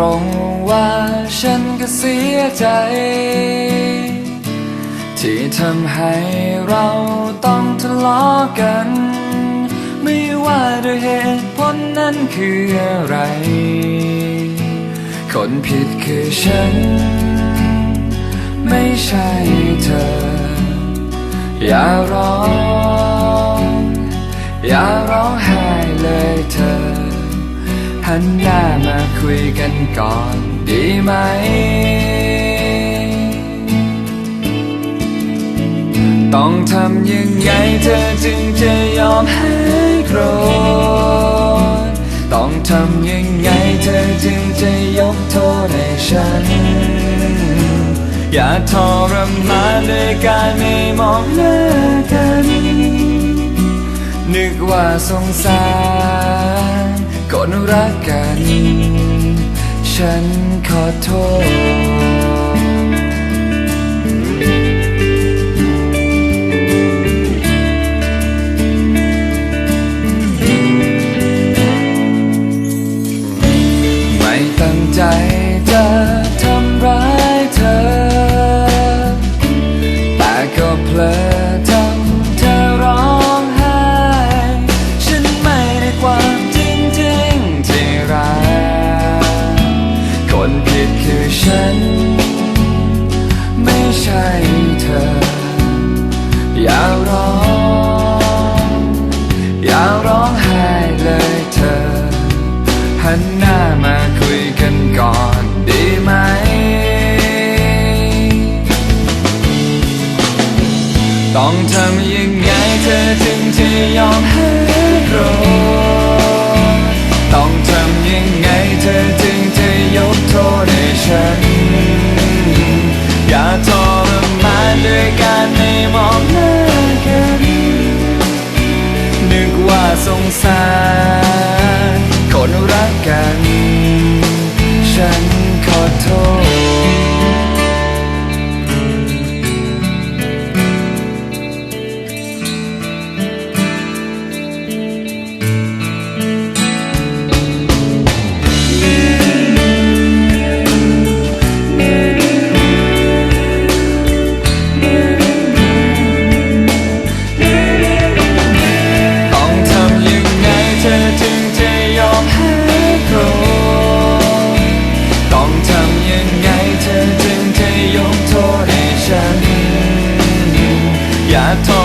รงว่าฉันก็เสียใจ ที่ทำให้เราต้องทะเลาะกัน ไม่ว่าด้วยเหตุผลนั้นคืออะไร คนผิดคือฉัน ไม่ใช่เธอ อย่ารอ หันหน้ามาคุยกันก่อนดีไหม ต้องทำยังไงเธอจึงจะยอมให้โกรธ ต้องทำยังไงเธอจึงจะยกโทษให้ฉัน อย่าทรมานด้วยการไม่มองหน้ากัน นึกว่าสงสาร คนรักกัน ฉันขอโทษไม่ตั้งใจจะทำร้ายเธอ แต่ก็เพลอ ยอมให้โกรธต้องทำยังไงเธอจึงจะยกโทษให้ฉัน อย่าทรมานด้วยการไม่มองหน้ากันนึกว่าสงสาร อย่าท